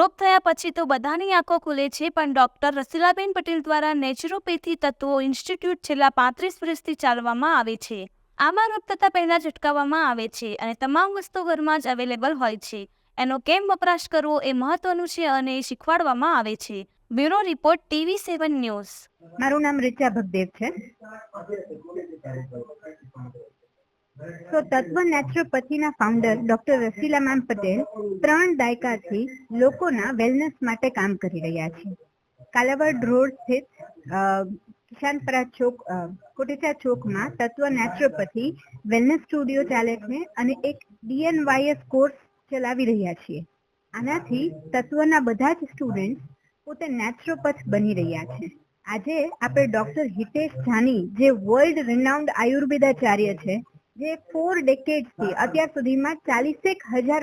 રોગ થયા પછી તો બધાની આંખો ખુલે છે, પણ ડોક્ટર રસીલાબેન પટેલ દ્વારા નેચરોપેથી તત્વો ઇન્સ્ટિટ્યૂટ છેલ્લા પાંત્રીસ વર્ષથી ચાલવામાં આવે છે. આમાં રોગ થતાં પહેલાં અટકાવવામાં આવે છે અને તમામ વસ્તુ ઘરમાં જ અવેલેબલ હોય છે. એનો કેમ વપરાશ કરવો એ મહત્વનું છે અને શીખવાડવામાં આવે છે. Bureau report TV seven news. મારું નામ રિચા ભગદેવ છે. તો Tatva નેચરોપથીના founder doctor Rasila ma'am Patel ત્રણ દાયકાથી લોકોના વેલનેસ માટે કામ કરી રહ્યા છે. કાલાવડ રોડ સ્થિત કિશાનપરા ચોક કોટેચા ચોકમાં તત્વ નેચરોપથી વેલનેસ સ્ટુડિયો ચાલે છે અને એક ડીએનવાયએસ કોર્સ ચલાવી રહ્યા છીએ. આનાથી તત્વના બધા જ સ્ટુડન્ટ પોતે નેચરોપથ બની રહ્યા છે. આજે આપણે ડોક્ટર હિતેશ જાની, જે વર્લ્ડ રિનાઉન્ડ આયુર્વેદાચાર્ય છે જે ફોર ડેકેડ્સથી અત્યાર સુધીમાં ચાલીસેક હજાર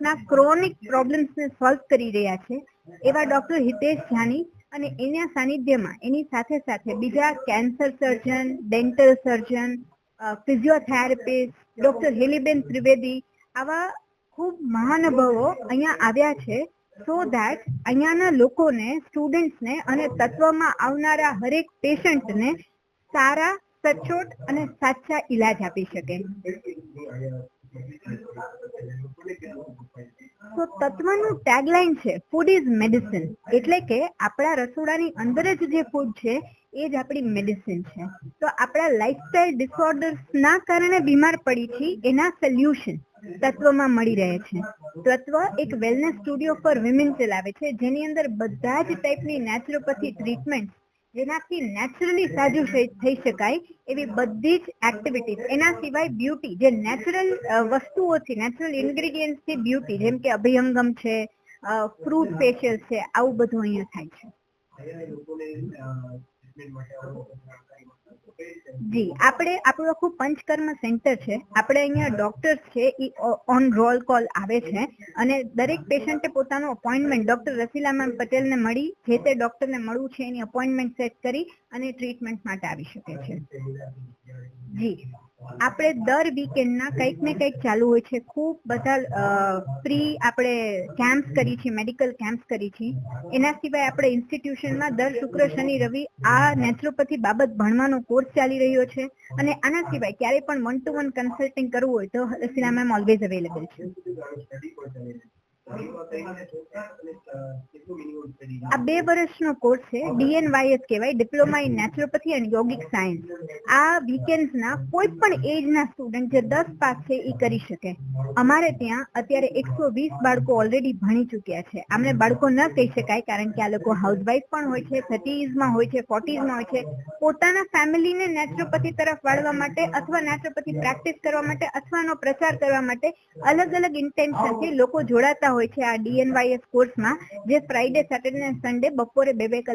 ના ક્રોનિક પ્રોબ્લેમ્સને સોલ્વ કરી રહ્યા છે. એવા ડોક્ટર હિતેશ જાની અને એના સાનિધ્યમાં એની સાથે સાથે બીજા cancer surgeon dental surgeon physiotherapist doctor Heliben Trivedi આવા ખૂબ મહાનુભાવો અહીંયા આવ્યા છે સો ધેટ અહીંયાના લોકોને સ્ટુડન્ટ્સને અને તત્વમાં આવનારા હરેક પેશન્ટને સારા સચોટ અને સાચા ઈલાજ આપી શકે. તો તત્વનું ટેગલાઇન છે ફૂડ ઇઝ મેડિસિન એટલે કે આપણા રસોડાની અંદર જ જે ફૂડ છે, એ જ આપણી મેડિસિન છે. તો આપણા લાઇફસ્ટાઇલ ડિસઓર્ડર્સ ના કારણે બીમાર પડી છીએ એના સોલ્યુશન તત્વમાં મળી રહે છે. તત્વ એક વેલનેસ સ્ટુડિયો ફોર વિમેન ચલાવે છે, જેની અંદર બધા જ ટાઈપની નેચરોપેથી ટ્રીટમેન્ટ જેનાથી નેચરલી સાજુ થઈ શકાય એવી બધી જ એક્ટિવિટીઝ એના સિવાય બ્યુટી જે નેચરલ વસ્તુઓથી નેચરલ ઇન્ગ્રીડિયન્ટથી બ્યુટી જેમ કે અભિયંગમ છે ફ્રૂટ ફેશિયલ છે, આવું બધું અહીંયા થાય છે. જી, આપણે આપણું આખું પંચકર્મ સેન્ટર છે. આપણે અહીંયા ડોક્ટર્સ છે એ ઓન રોલ કોલ આવે છે. અને દરેક પેશન્ટે પોતાનું અપોઇન્ટમેન્ટ ડોક્ટર રસીલા મેમ પટેલને મળી, જે તે ડોક્ટરને મળવું છે એની અપોઇન્ટમેન્ટ સેટ કરી અને ટ્રીટમેન્ટ માટે આવી શકે છે. જી. આપણે દર વીકેન્ડના કંઈક ને કંઈક ચાલુ હોય છે. ખૂબ બધા ફ્રી આપણે કેમ્પ્સ કરી છે મેડિકલ કેમ્પ્સ કરી છે એના સિવાય આપણે ઇન્સ્ટિટ્યુશનમાં દર શુક્ર, શનિ, રવિ આ નેચરોપેથી બાબત ભણવાનો કોર્સ ચાલી રહ્યો છે. અને આના સિવાય ક્યારેય પણ વન ટુ વન કન્સલ્ટિંગ કરવું હોય તો રસીલા મેમ ઓલવેઝ અવેલેબલ છે. આ બે વર્ષનો કોર્સ છે ડીએનવાયએસ કહેવાય diploma in naturopathy and yogic science આ વીકેન્ડ્સના કોઈ પણ એજના સ્ટુડન્ટ જે દસ પાસ છે એ કરી શકે. અમારે ત્યાં અત્યારે એકસો વીસ બાળકો ઓલરેડી ભણી ચૂક્યા છે. આમને બાળકો ન કહી શકાય કારણ કે આ લોકો હાઉસવાઇફ પણ હોય છે થર્ટીઝમાં હોય છે ફોર્ટીઝમાં હોય છે. પોતાના ફેમિલીને નેચરોપેથી તરફ વાળવા માટે અથવા નેચરોપેથી પ્રેક્ટિસ કરવા માટે અથવાનો પ્રચાર કરવા માટે અલગ અલગ ઇન્ટેન્શનથી લોકો જોડાતા હોય છે આ ડીએનવાયએસ કોર્સમાં જે ફ્રાઈડે સેટરડે સન્ડે બપોરે બે બે કલાક